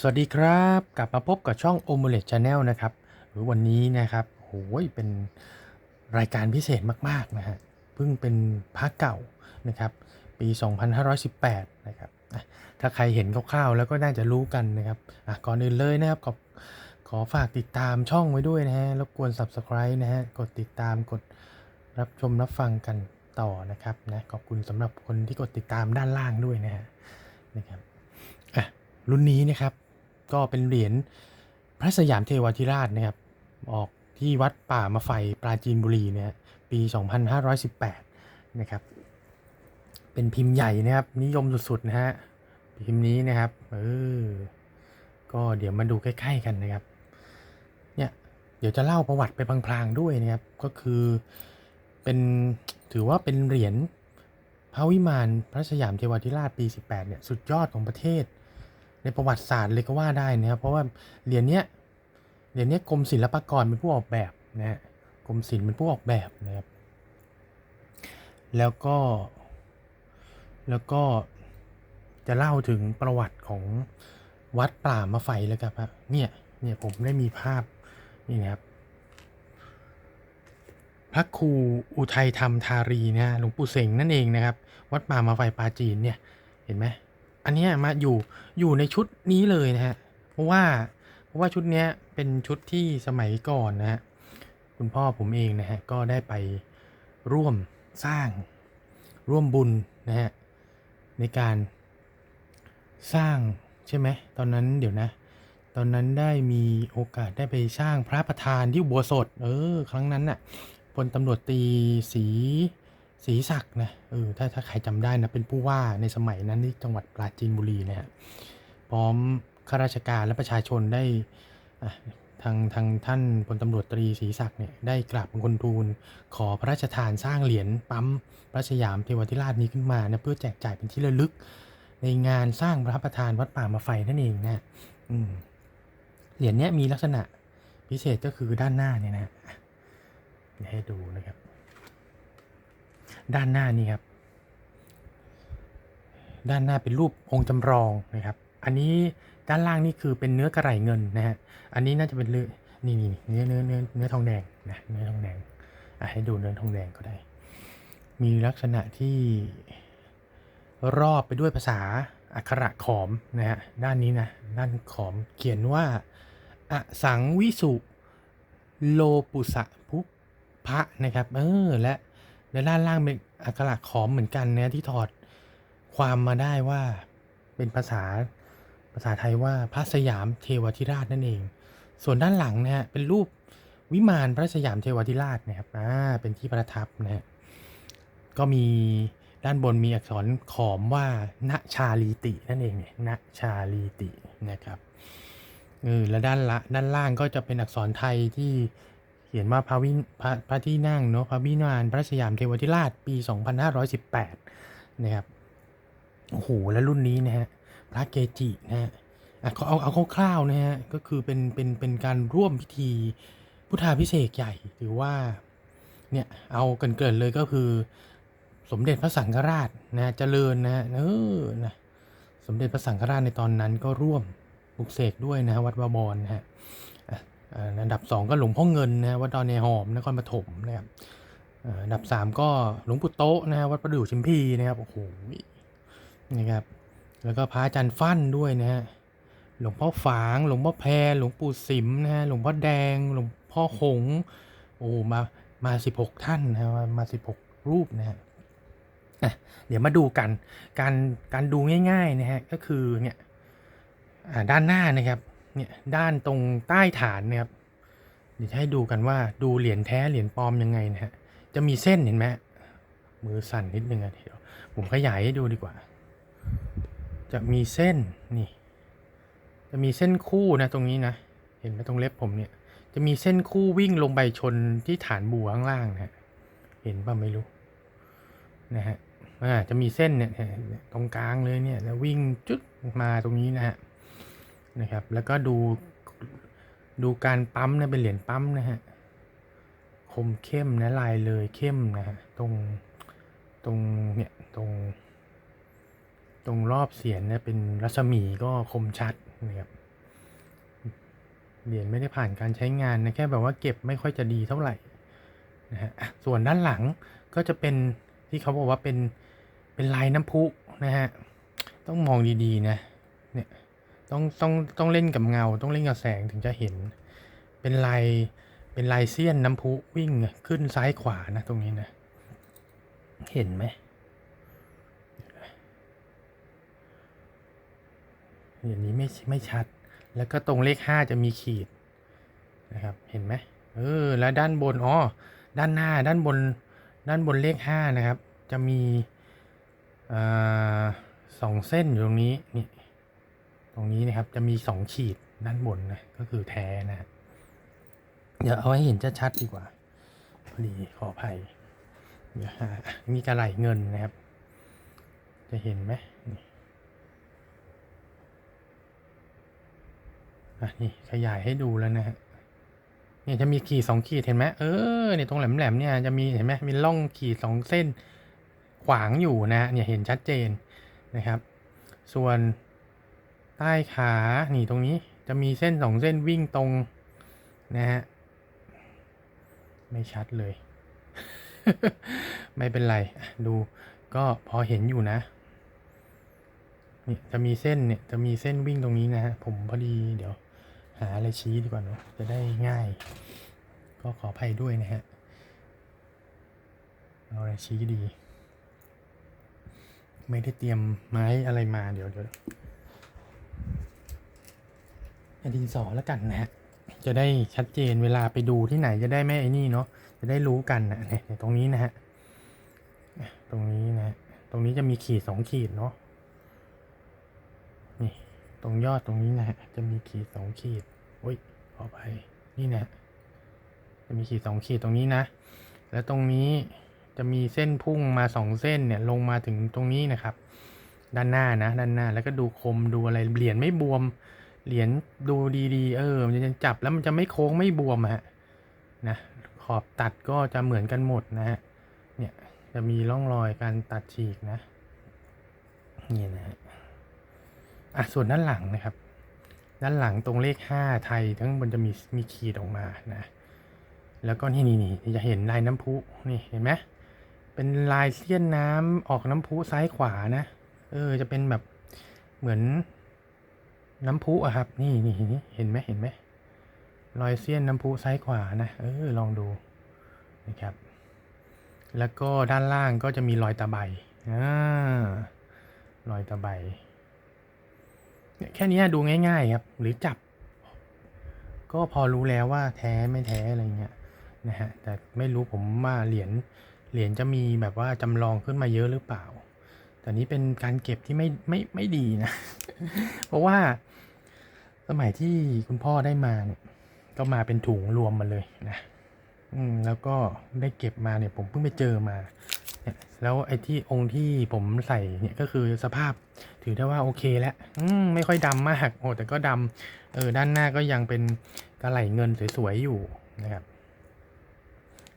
สวัสดีครับ กลับมาพบกับช่อง o m e l e t Channel นะครับหรือวันนี้นะครับโอ้ยเป็นรายการพิเศษมากๆนะฮะเพิ่งเป็นภาคเก่านะครับ ปี 2518 นะครับอะถ้าใครเห็นคร่าวๆ แล้วก็น่าจะรู้กันนะครับก่อนอื่นเลยนะครับขอขอฝากติดตามช่องไว้ด้วยนะฮะรบกวน Subscribe นะฮะกดติดตามกดรับชมรับฟังกันต่อนะครับนะขอบคุณสำหรับคนที่กดติดตามด้านล่างด้วยนะฮะนะครับรุ่นนี้นะครับ ก็เป็นเหรียญพระสยามเทวาธิราชนะครับ ออกที่วัดป่ามาไฟปราจีนบุรีเนี่ยปี 2518 นะครับ เป็นพิมพ์ใหญ่นะครับ นิยมสุดๆนะฮะพิมพ์นี้นะครับเออก็เดี๋ยวมาดูใกล้ ๆ กันนะครับ เนี่ยเดี๋ยวจะเล่าประวัติไปพลางๆด้วยนะครับ ก็คือเป็นถือว่าเป็นเหรียญพระวิมานพระสยามเทวาธิราชปี 18 เนี่ย สุดยอดของประเทศ ในประวัติศาสตร์เลยก็ว่าได้นะครับ เพราะว่าเหรียญเนี้ยเหรียญเนี้ยกรมศิลปากรเป็นผู้ออกแบบนะฮะกรมศิลป์เป็นผู้ออกแบบนะครับ แล้วก็แล้วก็จะเล่าถึงประวัติของวัดป่ามาไฟแล้วครับเนี่ยเนี่ยผมได้มีภาพนี่นะครับ พระครูอุทัยธรรมทารีนะฮะหลวงปู่เสงนั่นเองนะครับ วัดป่ามาไฟปาจีนเนี่ยเห็นไหม อันนี้มาอยู่อยู่ในชุดนี้เลยนะฮะเพราะว่าเพราะว่าชุดนี้เป็นชุดที่สมัยก่อนนะฮะคุณพ่อผมเองนะฮะก็ได้ไปร่วมสร้างร่วมบุญนะฮะในการสร้างใช่ไหมตอนนั้นเดี๋ยวนะ ตอนนั้นได้มีโอกาสได้ไปสร้างพระประธานที่อุโบสถเออ ครั้งนั้นน่ะพลตำรวจตรี ศรีศักดิ์นะเออถ้าถ้าใครจำได้นะเป็นผู้ว่าในสมัยนั้นที่จังหวัดปราจีนบุรีนะฮะพร้อมข้าราชการและประชาชนได้ทางทางท่านพลตำรวจตรีศรีศักดิ์เนี่ยได้กราบบังคลทูลขอพระราชทานสร้างเหรียญปั๊มพระสยามเทวทิราชนี้ขึ้นมานะเพื่อแจกจ่ายเป็นที่ระลึก ในงานสร้างพระประธานวัดป่ามาไฟนั่นเองนะเหรียญเนี้ยมีลักษณะพิเศษก็คือด้านหน้าเนี่ยนะให้ดูนะครับ ด้านหน้านี่ครับ ด้านหน้าเป็นรูปองค์จำลองนะครับ อันนี้ด้านล่างนี่คือเป็นเนื้อกระไหลเงินนะฮะ อันนี้น่าจะเป็นเนื้อนี่นี่เนื้อเนื้อเนื้อเนื้อทองแดงนะเนื้อทองแดงอะให้ดูเนื้อทองแดงก็ได้ มีลักษณะที่รอบไปด้วยภาษาอักขระขอมนะฮะด้านนี้นะด้านขอมเขียนว่าอสังวิสุโลปุสะพุพะนะครับเออและ และด้านล่างเป็นอักขระขอมเหมือนกันนะที่ถอดความมาได้ว่าเป็นภาษาภาษาไทยว่าพระสยามเทวทิราชนั่นเอง ส่วนด้านหลังนะฮะเป็นรูปวิมานพระสยามเทวทิราชนะครับอ่าเป็นที่ประทับนะฮะก็มีด้านบนมีอักษรขอมว่าณชาลีตินั่นเองเนี่ยณชาลีตินะครับเออแล้วด้านละด้านล่างก็จะเป็นอักษรไทยที่ ขียนว่าพระวิพระพระที่นั่งเนาะพระวิมานพระสยามเทวทิราชปี 2518 นะครับโอ้โหแล้วรุ่นนี้นะฮะพระเกจินะฮะอะเขาเอาเอาคร่าวๆนะฮะก็คือเป็นเป็นเป็นการร่วมพิธีพุทธาพิเศษใหญ่หรือว่าเนี่ยเอากันเกินเลยก็คือ สมเด็จพระสังฆราชนะเจริญนะฮะเออนะสมเด็จพระสังฆราชในตอนนั้นก็ร่วมปลุกเสกด้วยนะฮะวัดบวรนะฮะ อันดับสองก็หลวงพ่อเงินนะฮะวัดดอนในหอมนครปฐมนะครับอันดับสามก็หลวงปู่โต๊ะนะฮะวัดประดู่ชิมพีนะครับโอ้โหนะครับแล้วก็พระอาจารย์ฟั่นด้วยนะฮะหลวงพ่อฝาง หลวงพ่อแพรหลวงปู่สิมนะฮะหลวงพ่อแดง หลวงพ่อหงโอ้มามาสิบหกท่านนะฮะมาสิบหกรูปนะฮะเดี๋ยวมาดูกันการการดูง่ายๆนะฮะก็คือเนี่ยด้านหน้านะครับ เนี่ยด้านตรงใต้ฐานนะครับเดี๋ยวให้ดูกันว่าดูเหรียญแท้เหรียญปลอมยังไงนะฮะจะมีเส้นเห็นไหมมือสั่นนิดนึงอะเดี๋ยวผมขยายให้ดูดีกว่า จะมีเส้นนี่ จะมีเส้นคู่นะตรงนี้นะเห็นไหมตรงเล็บผมเนี่ย จะมีเส้นคู่วิ่งลงไปชนที่ฐานบัวข้างล่างนะฮะเห็นป่ะไม่รู้นะฮะอ่าจะมีเส้นเนี่ยเนี่ยตรงกลางเลยเนี่ยแล้ววิ่งจุดมาตรงนี้นะฮะ นะครับ แล้วก็ดูดูการปั๊มนะเป็นเหรียญปั๊มนะฮะคมเข้มนะลายเลยเข้มนะฮะตรงตรงเนี่ยตรงตรงรอบเสียนเนี่ยเป็นรัศมีก็คมชัดนะครับเหรียญไม่ได้ผ่านการใช้งานนะแค่แบบว่าเก็บไม่ค่อยจะดีเท่าไหร่นะฮะอะส่วนด้านหลังก็จะเป็นที่เขาบอกว่าเป็นเป็นลายน้ำพุนะฮะต้องมองดีๆนะเนี่ย ต้องต้องต้องเล่นกับเงา ต้องเล่นกับแสงถึงจะเห็น เป็นลายเป็นลายเสี้ยนน้ำพุวิ่งขึ้นซ้ายขวานะตรงนี้นะ เห็นไหมอย่างนี้ไม่ไม่ชัด แล้วก็ตรงเลขห้าจะมีขีดนะครับ เห็นไหมเออ แล้วด้านบน อ๋อ ด้านหน้า ด้านบน ด้านบนเลขห้านะครับ จะมีอ่าสองเส้นอยู่ตรงนี้ นี่ ตรงนี้นะครับจะมีสองขีดด้านบนนะก็คือแท้นะฮะเดี๋ยวเอาให้เห็นชัดๆดีกว่าพอดีขออภัยเดี๋ยวหามีกระไหลเงินนะครับ จะเห็นไหมนี่อะนี่ขยายให้ดูแล้วนะฮะเนี่ยจะมีขีดสองขีดเห็นไหมเออเนี่ยตรงแหลมๆเนี่ยจะมีเห็นไหมมีร่องขีดสองเส้นขวางอยู่นะเนี่ยเห็นชัดเจนนะครับ ส่วน ใต้ขานี่ตรงนี้จะมีเส้นสองเส้นวิ่งตรงนะฮะไม่ชัดเลย ไม่เป็นไร ดูก็พอเห็นอยู่นะนี่จะมีเส้นเนี่ยจะมีเส้นวิ่งตรงนี้นะฮะผมพอดีเดี๋ยว หาอะไรชี้ดีกว่าเนอะจะได้ง่าย ก็ขออภัยด้วยนะฮะเอาอะไรชี้ดี ไม่ได้เตรียมไม้อะไรมาเดี๋ยวเดี๋ยว ดินสอแล้วกันนะฮะจะได้ชัดเจนเวลาไปดูที่ไหนจะได้ไม่ไอ้นี่เนาะจะได้รู้กันนะเนี่ยเนี่ยตรงนี้นะฮะตรงนี้นะ ตรงนี้จะมีขีดสองขีดเนาะนี่ตรงยอดตรงนี้นะฮะจะมีขีดสองขีดโอ้ยขอไปนี่นะจะมีขีดสองขีดตรงนี้นะ แล้วตรงนี้จะมีเส้นพุ่งมาสองเส้นเนี่ยลงมาถึงตรงนี้นะครับ ด้านหน้านะ ด้านหน้าแล้วก็ดูคมดูอะไรเหรียญไม่บวม เหรียญดูดีๆ เออ มันจะจับแล้วมันจะไม่โค้งไม่บวมฮะนะขอบตัดก็จะเหมือนกันหมดนะฮะเนี่ยจะมีร่องรอยการตัดฉีกนะนี่นะฮะอะส่วนด้านหลังนะครับ ด้านหลังตรงเลขห้าไทยทั้งบนจะมีมีขีดออกมานะ แล้วก็นี่นี่นี่จะเห็นลายน้ำพุนี่เห็นไหมเป็นลายเสี้ยนน้ำออกน้ำพุซ้ายขวานะ เออ จะเป็นแบบเหมือน น้ำพุอะครับ นี่นี่นี่เห็นไหมเห็นไหมรอยเสี้ยนน้ำพุซ้ายขวานะเออลองดูนะครับ แล้วก็ด้านล่างก็จะมีรอยตะไบอ่ารอยตะไบเนี่ยแค่นี้ดูง่าย ๆ ครับ หรือจับ ก็พอรู้แล้วว่าแท้ไม่แท้อะไรเงี้ยนะฮะแต่ไม่รู้ผมว่าเหรียญเหรียญจะมีแบบว่าจำลองขึ้นมาเยอะหรือเปล่าแต่นี้เป็นการเก็บที่ไม่ไม่ไม่ดีนะ เพราะว่า สมัยที่คุณพ่อได้มาเนี่ยก็มาเป็นถุงรวมมาเลยนะอืมแล้วก็ได้เก็บมาเนี่ยผมเพิ่งไปเจอมาเนี่ยแล้วไอ้ที่องค์ที่ผมใส่เนี่ยก็คือสภาพถือได้ว่าโอเคแล้วอืมไม่ค่อยดำมากโอ้แต่ก็ดำเออด้านหน้าก็ยังเป็นกระไหลเงินสวยๆอยู่นะครับ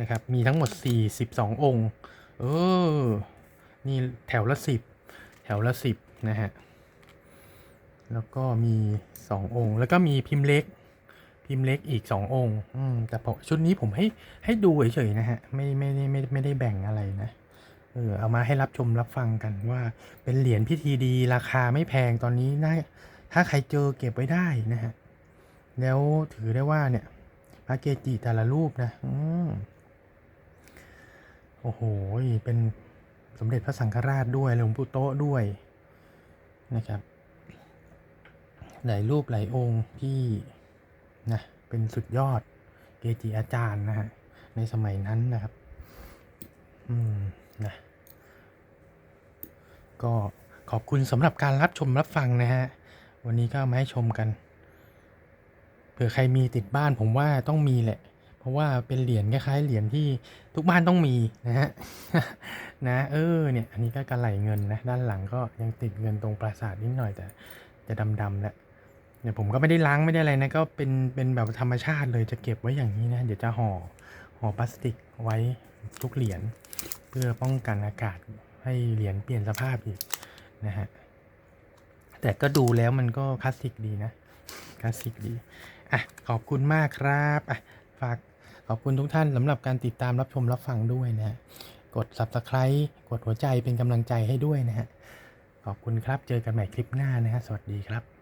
นะครับ มีทั้งหมด 42 องค์ เออ นี่แถวละสิบแถวละสิบนะฮะ แล้วก็มี 2 องค์ แล้วก็มีพิมพ์เล็ก พิมพ์เล็กอีก 2 องค์อืมแต่ชุดนี้ผมให้ให้ดูเฉยๆนะฮะ ไม่ไม่ได้ไม่ไม่ได้แบ่งอะไรนะ เออเอามาให้รับชมรับฟังกันว่าเป็นเหรียญพิธีดีราคาไม่แพงตอนนี้นะถ้าใครเจอเก็บไว้ได้นะฮะ แล้วถือได้ว่าเนี่ยพระเกจิแต่ละรูปนะ อืมโอ้โห เป็นสมเด็จพระสังฆราชด้วยหลวงปู่โต๊ะด้วยนะครับ หลายรูปหลายองค์ที่นะเป็นสุดยอดเกจิอาจารย์นะฮะในสมัยนั้นนะครับ อืมนะก็ขอบคุณสำหรับการรับชมรับฟังนะฮะ วันนี้ก็มาให้ชมกัน เผื่อใครมีติดบ้านผมว่าต้องมีแหละ เพราะว่าเป็นเหรียญคล้ายๆเหรียญที่ทุกบ้านต้องมีนะฮะ นะ เออ เนี่ย อันนี้ก็กระไหลเงินนะ ด้านหลังก็ยังติดเงินตรงปราสาทนิดหน่อยแต่จะดำๆแล้ว เนี่ยผมก็ไม่ได้ล้างไม่ได้อะไรนะก็เป็นเป็นแบบธรรมชาติเลยจะเก็บไว้อย่างนี้นะเดี๋ยวจะห่อห่อพลาสติกไว้ทุกเหรียญเพื่อป้องกันอากาศให้เหรียญเปลี่ยนสภาพอีกนะฮะแต่ก็ดูแล้วมันก็คลาสสิกดีนะคลาสสิกดีอะขอบคุณมากครับอะฝากขอบคุณทุกท่านสำหรับการติดตามรับชมรับฟังด้วยนะฮะกด subscribe กดหัวใจเป็นกำลังใจให้ด้วยนะฮะขอบคุณครับเจอกันใหม่คลิปหน้านะฮะสวัสดีครับ